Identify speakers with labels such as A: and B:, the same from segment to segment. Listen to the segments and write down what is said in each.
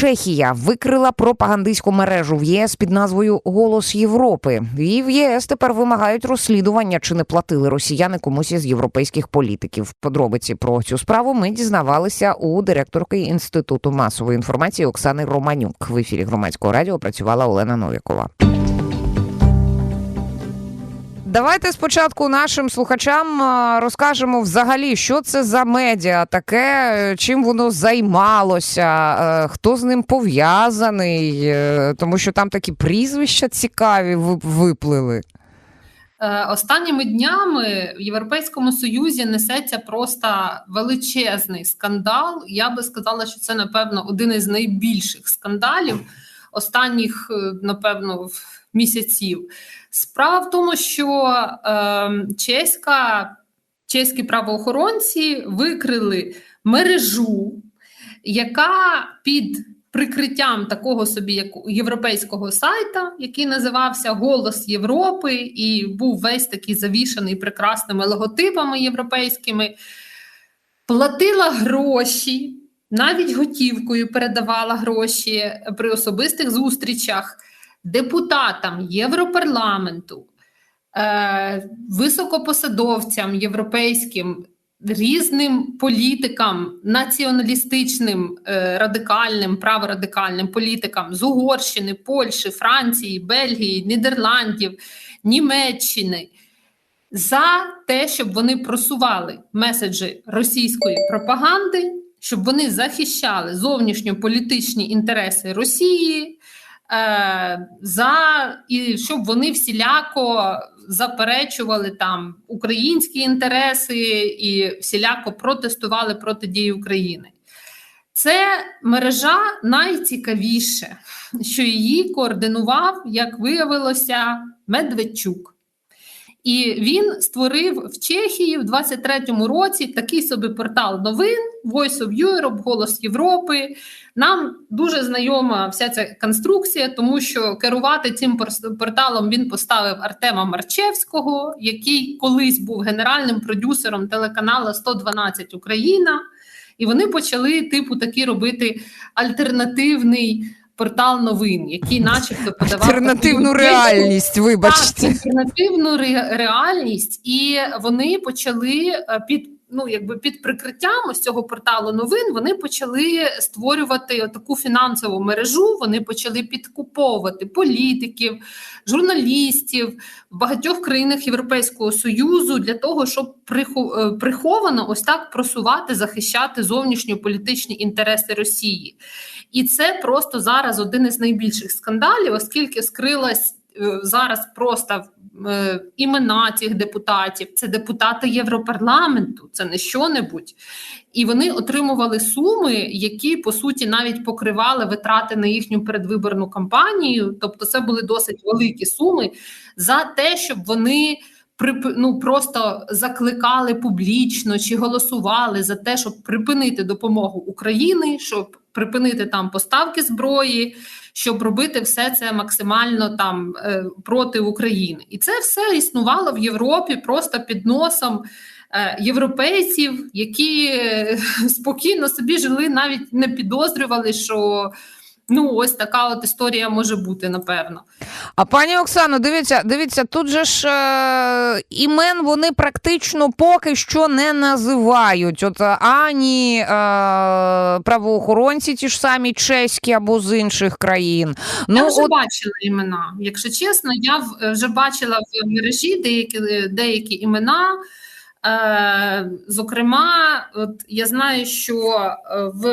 A: Чехія викрила пропагандистську мережу в ЄС під назвою Голос Європи. І в ЄС тепер вимагають розслідування, чи не платили росіяни комусь із європейських політиків. Подробиці про цю справу ми дізнавалися у директорки інституту масової інформації Оксани Романюк. В ефірі громадського радіо працювала Олена Новікова. Давайте спочатку нашим слухачам розкажемо взагалі, що це за медіа таке, е, чим воно займалося, е, хто з ним пов'язаний, е, тому що там такі прізвища цікаві виплили.
B: Останніми днями в Європейському Союзі несеться просто величезний скандал. Я би сказала, що це напевно один із найбільших скандалів останніх, напевно, в- місяців. Справа в тому, що е, чеська, чеські правоохоронці викрили мережу, яка під прикриттям такого собі як європейського сайта, який називався Голос Європи, і був весь такий завішаний прекрасними логотипами європейськими, платила гроші, навіть готівкою передавала гроші при особистих зустрічах депутатам Європарламенту, е, високопосадовцям європейським різним політикам, націоналістичним, е, радикальним, праворадикальним політикам з Угорщини, Польщі, Франції, Бельгії, Нідерландів, Німеччини за те, щоб вони просували меседжі російської пропаганди, щоб вони захищали зовнішньополітичні інтереси Росії. Е, За і щоб вони всіляко заперечували там українські інтереси і всіляко протестували проти дії України. Це мережа найцікавіше, що її координував, як виявилося, Медведчук. І він створив в Чехії в 23-му році такий собі портал новин Voice of Europe, Голос Європи. Нам дуже знайома вся ця конструкція, тому що керувати цим пор- порталом він поставив Артема Марчевського, який колись був генеральним продюсером телеканалу 112 Україна. І вони почали, типу, таки робити альтернативний портал новин, який, начебто, подавав
A: Альтернативну
B: реальність.
A: реальність,
B: так,
A: вибачте.
B: альтернативну ре- реальність, і вони почали е, під ну якби під прикриттям ось цього порталу новин. Вони почали створювати таку фінансову мережу. Вони почали підкуповувати політиків, журналістів в багатьох країнах Європейського союзу для того, щоб е, приховано ось так просувати, захищати зовнішньополітичні інтереси Росії. І це просто зараз один із найбільших скандалів, оскільки скрилась е, зараз просто імена цих депутатів. Це депутати Європарламенту, це не що-небудь. І вони отримували суми, які по суті навіть покривали витрати на їхню передвиборну кампанію. Тобто, це були досить великі суми за те, щоб вони. Ну, просто закликали публічно чи голосували за те, щоб припинити допомогу Україні, щоб припинити там поставки зброї, щоб робити все це максимально там е, проти України, і це все існувало в Європі просто під носом е, європейців, які е, спокійно собі жили, навіть не підозрювали, що ну ось така от історія може бути, напевно.
A: А пані Оксано, дивіться, дивіться, тут же ж е, імен вони практично поки що не називають. От е, ані е, правоохоронці, ті ж самі чеські або з інших країн.
B: я
A: Ну,
B: вже
A: от,
B: бачила імена. Якщо чесно, я вже бачила в мережі деякі, деякі імена. Е, зокрема, от я знаю, що е, в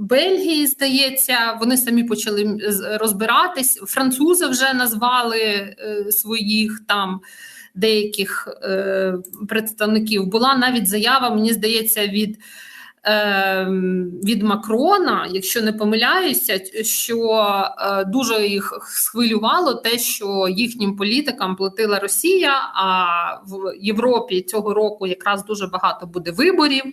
B: Бельгії, здається, вони самі почали розбиратись. Французи вже назвали е, своїх там деяких е, представників. Була навіть заява, мені здається, від. е, Від Макрона, якщо не помиляюся, що дуже їх схвилювало те, що їхнім політикам платила Росія. А в Європі цього року якраз дуже багато буде виборів,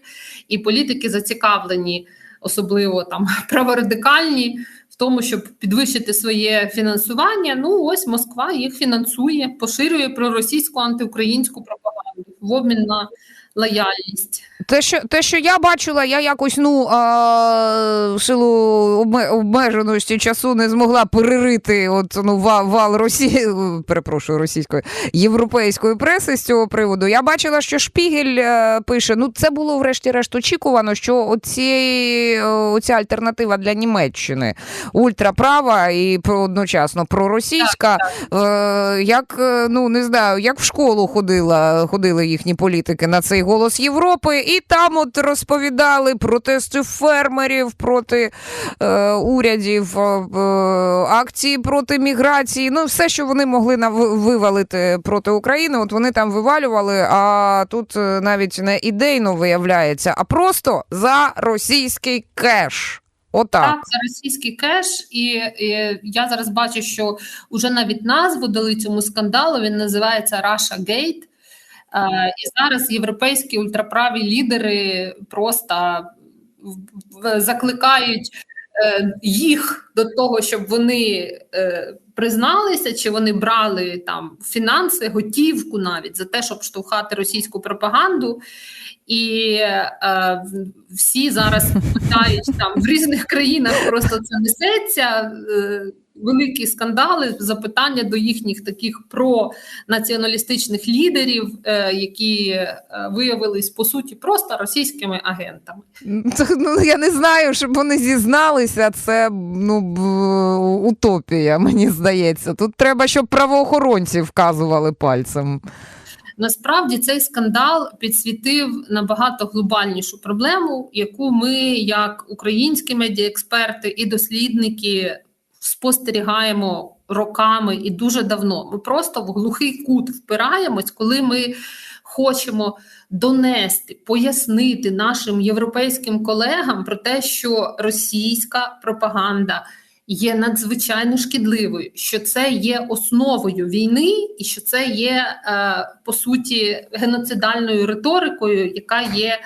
B: і політики зацікавлені, особливо там праворадикальні, в тому, щоб підвищити своє фінансування. Ну ось Москва їх фінансує, поширює проросійську антиукраїнську пропаганду в обмін на лояльність.
A: Те, що те, що я бачила, я якось ну а, в силу обмеженості часу не змогла перерити от ну вал, вал Росії, перепрошую російської європейської преси з цього приводу. Я бачила, що Шпігель е, пише: ну це було врешті-решт очікувано, що оці, е, оця альтернатива для Німеччини ультраправа і одночасно проросійська, е, як е, ну не знаю, як в школу ходила, ходили їхні політики на цей голос Європи, і там от розповідали протести фермерів проти е, урядів, е, е, акції проти міграції. Ну, все, що вони могли нав- вивалити проти України, от вони там вивалювали. А тут е, навіть не ідейно виявляється, а просто за російський кеш. Отак.
B: Так, це російський кеш, і, і я зараз бачу, що вже навіть назву дали цьому скандалу. Він називається Russia Gate. Е, і зараз європейські ультраправі лідери просто закликають е, їх до того, щоб вони е, призналися, чи вони брали там фінанси, готівку навіть за те, щоб штовхати російську пропаганду. І е, всі зараз питають там в різних країнах просто це несеться. Е, великі скандали, запитання до їхніх таких пронаціоналістичних лідерів, е, які е, виявились по суті просто російськими агентами.
A: Це, Ну, я не знаю, щоб вони зізналися. Це ну, б- утопія, мені здається. Тут треба, щоб правоохоронці вказували пальцем.
B: Насправді цей скандал підсвітив набагато глобальнішу проблему, яку ми, як українські медіаексперти і дослідники, спостерігаємо роками і дуже давно. Ми просто в глухий кут впираємось, коли ми хочемо донести, пояснити нашим європейським колегам про те, що російська пропаганда. Є надзвичайно шкідливою, що це є основою війни, і що це є е, по суті геноцидальною риторикою, яка є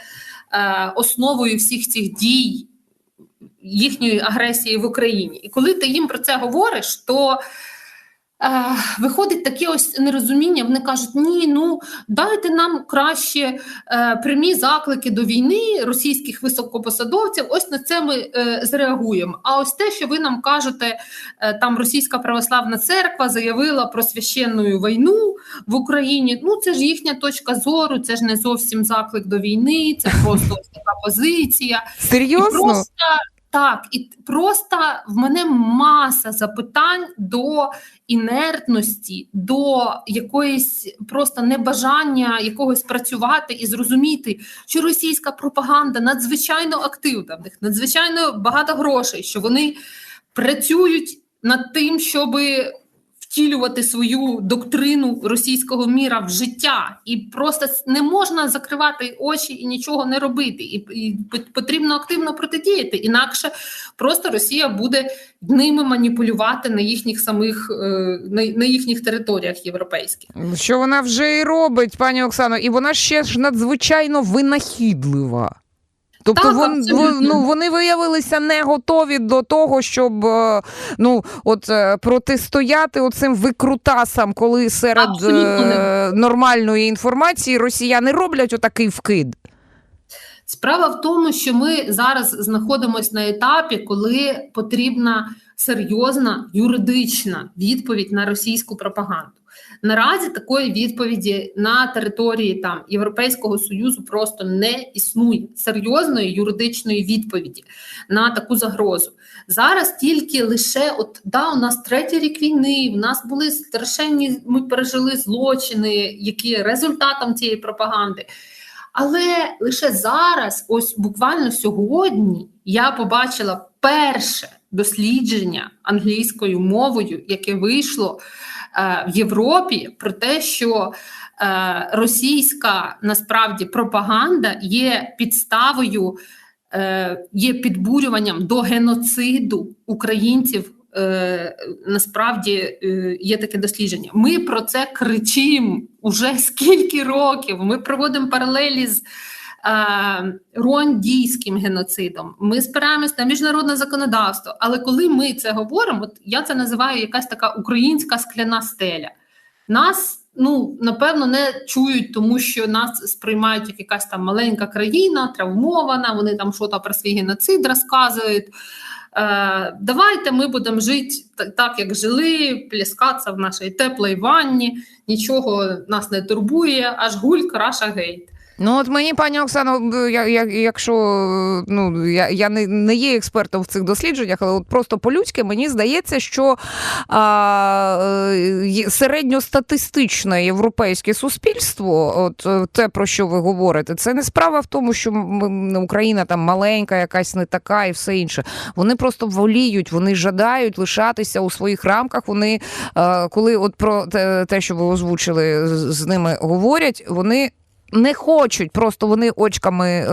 B: е, основою всіх цих дій їхньої агресії в Україні. І коли ти їм про це говориш, то е, виходить таке ось нерозуміння. Вони кажуть: ні, ну дайте нам краще е, прямі заклики до війни російських високопосадовців. Ось на це ми е, зреагуємо. А ось те, що ви нам кажете, е, там російська православна церква заявила про священну війну в Україні. Ну це ж їхня точка зору, це ж не зовсім заклик до війни, це просто така позиція. І
A: Серйозно?
B: просто так, і просто в мене маса запитань до інертності, до якоїсь просто небажання якогось працювати і зрозуміти, що російська пропаганда надзвичайно активна, в них надзвичайно багато грошей, що вони працюють над тим, щоби втілювати свою доктрину російського міра в життя, і просто не можна закривати очі і нічого не робити. І, і потрібно активно протидіяти. Інакше просто Росія буде ними маніпулювати на їхніх самих е, на, на їхніх територіях європейських.
A: Що вона вже і робить, пані Оксано, і вона ще ж надзвичайно винахідлива. Тобто
B: Так,
A: вон, вон- ну, вони виявилися не готові до того, щоб е, ну, от, е, протистояти оцим викрутасам, коли серед е, нормальної інформації росіяни роблять отакий вкид.
B: Справа в тому, що ми зараз знаходимося на етапі, коли потрібна серйозна юридична відповідь на російську пропаганду. Наразі такої відповіді на території там Європейського союзу просто не існує серйозної юридичної відповіді на таку загрозу. Зараз тільки лише от да, у нас третій рік війни, у нас були страшенні, ми пережили злочини, які результатом цієї пропаганди. Але лише зараз, ось буквально сьогодні, я побачила перше дослідження англійською мовою, яке вийшло в Європі, про те, що е, російська насправді пропаганда є підставою, е, є підбурюванням до геноциду українців. Е, насправді е, є таке дослідження. Ми про це кричимо уже скільки років. Ми проводимо паралелі з е, руандійським геноцидом. Ми спираємось на міжнародне законодавство. Але коли ми це говоримо, от я це називаю якась така українська скляна стеля. Нас ну напевно не чують, тому що нас сприймають як якась там маленька країна, травмована. Вони там щось про свій геноцид розказують. Е, Давайте ми будемо жити так, як жили, плескатися в нашій теплій ванні, нічого нас не турбує, аж гуль, краша гейт.
A: Ну, от мені, пані Оксано, я, я, якщо ну я я не не є експертом в цих дослідженнях, але от просто по-людськи мені здається, що а, е, середньостатистичне європейське суспільство, от е, те, про що ви говорите, це не справа в тому, що Україна там маленька, якась не така і все інше. Вони просто воліють, вони жадають лишатися у своїх рамках. Вони е, коли от про те, те що ви озвучили, з ними говорять, вони не хочуть, просто вони очками, е,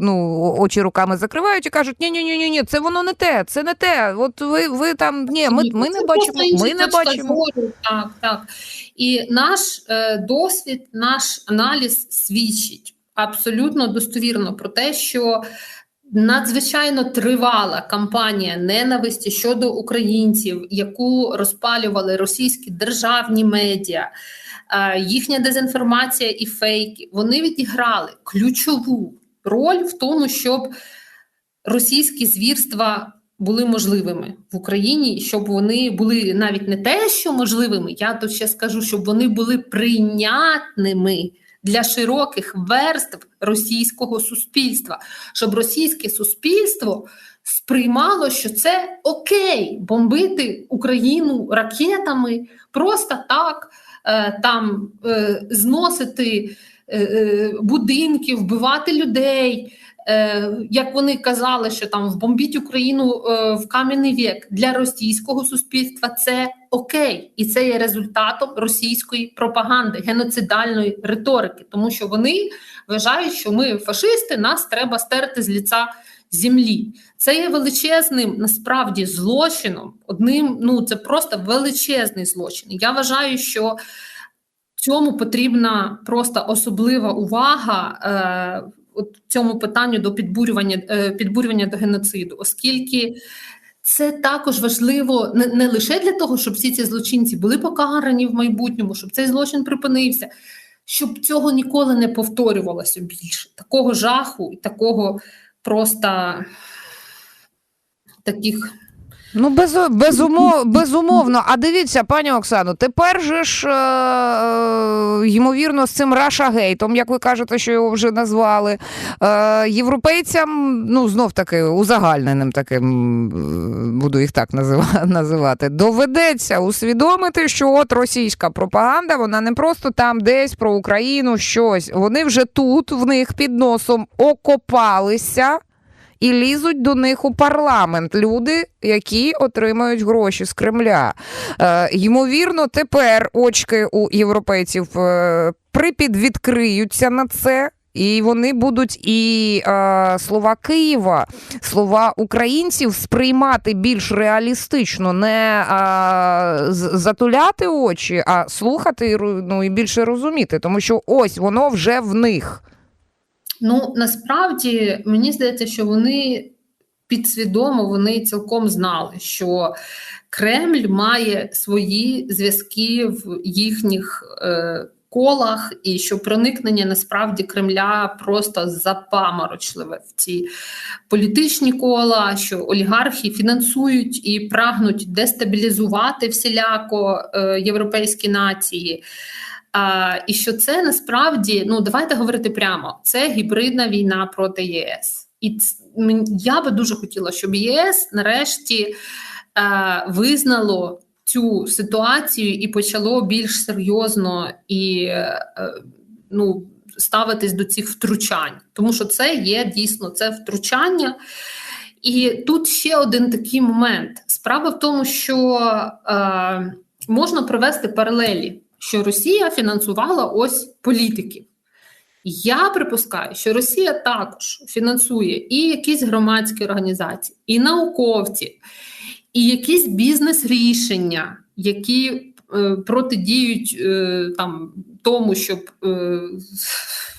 A: ну, очі руками закривають і кажуть: ні ні ні ні це воно не те, це не те. От ви ви там ні, ми ми не бачимо. Ми не бачимо.
B: Так, так. І наш е, досвід, наш аналіз свідчить абсолютно достовірно про те, що. Надзвичайно тривала кампанія ненависті щодо українців, яку розпалювали російські державні медіа, їхня дезінформація і фейки, вони відіграли ключову роль в тому, щоб російські звірства були можливими в Україні, щоб вони були навіть не те, що можливими, я тут ще скажу, щоб вони були прийнятними. Для широких верств російського суспільства, щоб російське суспільство сприймало, що це окей, бомбити Україну ракетами просто так, Е, там е, зносити е, будинки, вбивати людей. Як вони казали, що там вбомбіть Україну в кам'яний вік для російського суспільства це окей, і це є результатом російської пропаганди, геноцидальної риторики, тому що вони вважають, що ми фашисти, нас треба стерти з ліца землі. Це є величезним насправді злочином. Одним, ну це просто величезний злочин. Я вважаю, що цьому потрібна просто особлива увага. Е, цьому питанню до підбурювання е, підбурювання до геноциду, оскільки це також важливо не, не лише для того, щоб всі ці злочинці були покарані в майбутньому, щоб цей злочин припинився, щоб цього ніколи не повторювалося більше такого жаху і такого просто таких.
A: Ну, без, безумов, безумовно. А дивіться, пані Оксано, тепер же ж, е, е, ймовірно, з цим Раша-гейтом, як ви кажете, що його вже назвали, е, європейцям, ну, знов таки, узагальненим таким, буду їх так називати, доведеться усвідомити, що от російська пропаганда, вона не просто там десь про Україну щось. Вони вже тут, в них під носом окопалися і лізуть до них у парламент люди, які отримають гроші з Кремля. Е, Ймовірно, тепер очки у європейців е, припідвідкриються на це. І вони будуть і е, слова Києва, слова українців сприймати більш реалістично, не е, затуляти очі, а слухати ну, і більше розуміти, тому що ось воно вже в них.
B: Ну насправді мені здається, що вони підсвідомо вони цілком знали, що Кремль має свої зв'язки в їхніх е, колах, і що проникнення насправді Кремля просто запаморочливе в ці політичні кола, що олігархи фінансують і прагнуть дестабілізувати всіляко е, європейські нації. А, І що це насправді ну давайте говорити прямо: це гібридна війна проти ЄС, і я би дуже хотіла, щоб ЄС нарешті а, визнало цю ситуацію і почало більш серйозно і а, е, ну. Ставитись до цих втручань, тому що це є дійсно це втручання. І тут ще один такий момент. Справа в тому, що е, можна провести паралелі що Росія фінансувала ось політиків. Я припускаю, що Росія також фінансує і якісь громадські організації, і науковці, і якісь бізнес-рішення, які е, протидіють е, там тому, щоб е,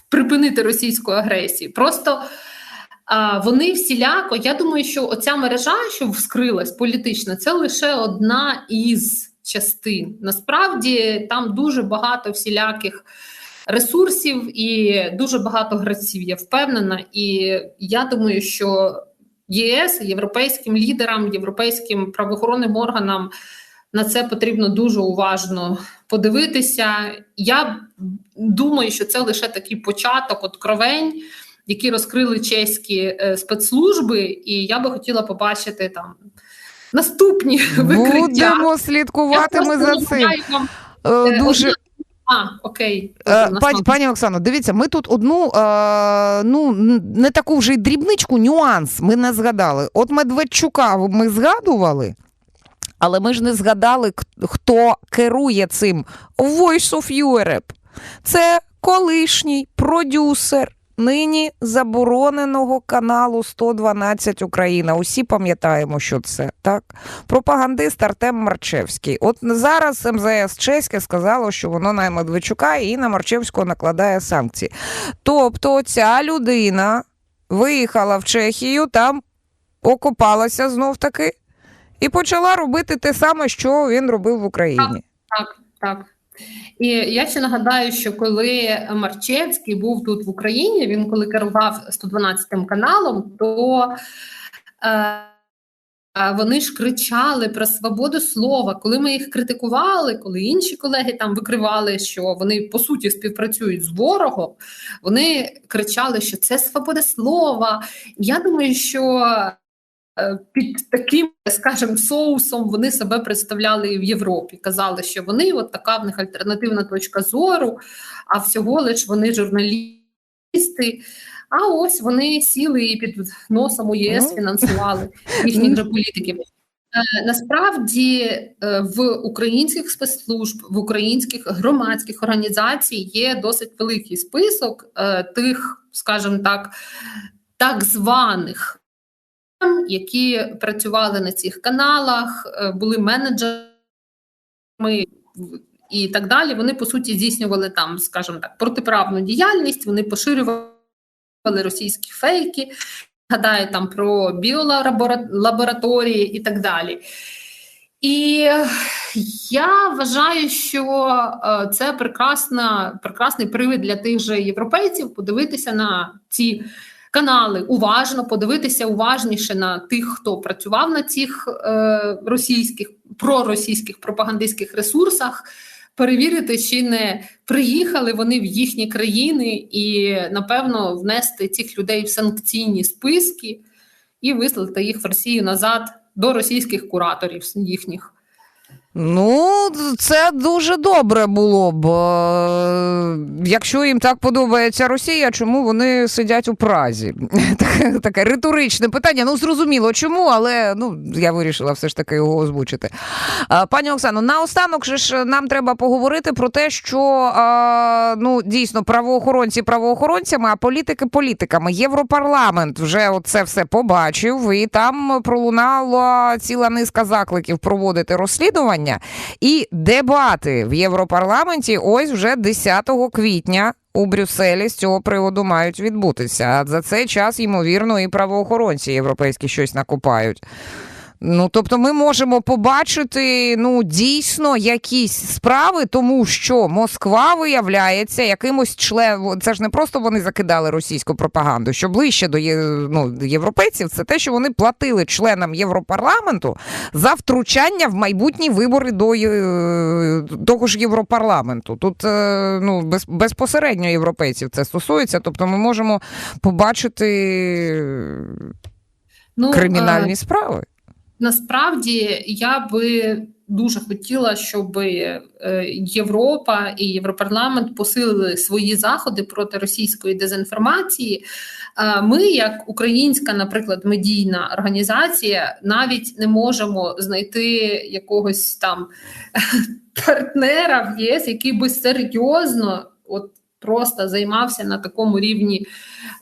B: припинити російську агресію. Просто е, вони всіляко. Я думаю, що оця мережа, що вскрилась політична, це лише одна із частин. Насправді там дуже багато всіляких ресурсів і дуже багато гравців. Я впевнена, і я думаю, що ЄС європейським лідерам, європейським правоохоронним органам на це потрібно дуже уважно подивитися. Я думаю, що це лише такий початок откровень, які розкрили чеські е, спецслужби, і я би хотіла побачити там наступні викриття.
A: Будемо слідкувати
B: Я
A: ми за цим.
B: вам,
A: Е,
B: е,
A: Дуже
B: одна- А, окей.
A: Е, Пані, пані Оксано, дивіться, ми тут одну е, ну не таку вже й дрібничку, нюанс ми не згадали. От Медведчука ми згадували, але ми ж не згадали, хто керує цим Voice of Europe. Це колишній продюсер. Нині забороненого каналу 112 Україна. Усі пам'ятаємо, що це так. Пропагандист Артем Марчевський. От зараз МЗС Чеське сказало, що воно на Медведчука і на Марчевського накладає санкції. Тобто ця людина виїхала в Чехію, там окопалася знов таки і почала робити те саме, що він робив в Україні.
B: Так, так. І я ще нагадаю, що коли Марчевський був тут в Україні, він коли керував 112 каналом, то е, е, вони ж кричали про свободу слова. Коли ми їх критикували, коли інші колеги там викривали, що вони по суті співпрацюють з ворогом, вони кричали, що це свобода слова. Я думаю, що під таким, скажімо, соусом вони себе представляли і в Європі. Казали, що вони от така в них альтернативна точка зору, а всього лиш вони журналісти. А ось вони сіли і під носом у ЄС
A: Ну.
B: фінансували їхніх же політиків. Е, Насправді е, в українських спецслужб, в українських громадських організацій є досить великий список е, тих, скажімо так, так званих які працювали на цих каналах, е, були менеджерами і так далі. Вони по суті здійснювали там, скажімо так, протиправну діяльність. Вони поширювали російські фейки. Гадаю там про біолабораторії і так далі. І я вважаю, що е, це прекрасна, прекрасний привід для тих же європейців подивитися на ці канали уважно, подивитися уважніше на тих, хто працював на цих е, російських проросійських пропагандистських ресурсах. Перевірити, чи не приїхали вони в їхні країни, і напевно внести цих людей в санкційні списки і вислати їх в Росію назад до російських кураторів їхніх.
A: Ну, це дуже добре було б. Е, Якщо їм так подобається Росія, чому вони сидять у Празі? Таке, риторичне питання. Ну, зрозуміло, чому, але ну, я вирішила все ж таки його озвучити. Пані Оксано, наостанок же ж нам треба поговорити про те, що ну, дійсно правоохоронці правоохоронцями, а політики політиками. Європарламент вже це все побачив, і там пролунала ціла низка закликів проводити розслідування. І дебати в Європарламенті ось вже 10 квітня у Брюсселі з цього приводу мають відбутися. А за цей час, ймовірно, і правоохоронці європейські щось накопають. Ну, тобто, ми можемо побачити ну дійсно якісь справи, тому що Москва виявляється якимось членом. Це ж не просто вони закидали російську пропаганду. Що ближче до є- ну, європейців, це те, що вони платили членам Європарламенту за втручання в майбутні вибори до е, того ж Європарламенту. Тут е, ну без, безпосередньо європейців це стосується. Тобто, ми можемо побачити
B: Ну,
A: кримінальні
B: е,
A: справи.
B: Насправді я би дуже хотіла, щоб е, Європа і Європарламент посилили свої заходи проти російської дезінформації. Ми, як українська, наприклад, медійна організація, навіть не можемо знайти якогось там партнера в ЄС, який би серйозно, от просто займався на такому рівні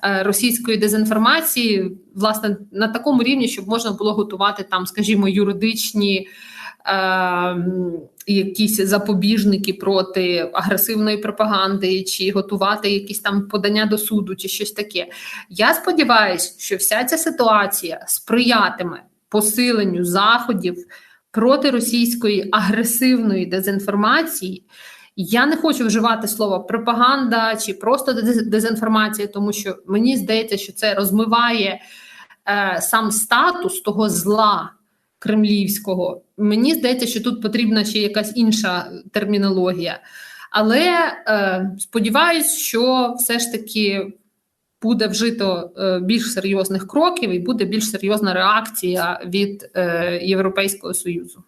B: е, російської дезінформації, власне, на такому рівні, щоб можна було готувати там, скажімо, юридичні. е, Якісь запобіжники проти агресивної пропаганди, чи готувати якісь там подання до суду, чи щось таке. Я сподіваюся, що вся ця ситуація сприятиме посиленню заходів проти російської агресивної дезінформації. Я не хочу вживати слово пропаганда чи просто дез- дезінформація, тому що мені здається, що це розмиває е, сам статус того зла кремлівського. Мені здається, що тут потрібна ще якась інша термінологія. Але е, сподіваюсь, що все ж таки буде вжито е, більш серйозних кроків і буде більш серйозна реакція від е, Європейського союзу.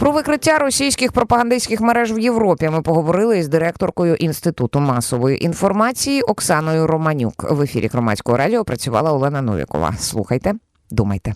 A: Про викриття російських пропагандистських мереж в Європі ми поговорили із директоркою інституту масової інформації Оксаною Романюк. В ефірі громадського радіо працювала Олена Новікова. Слухайте, думайте.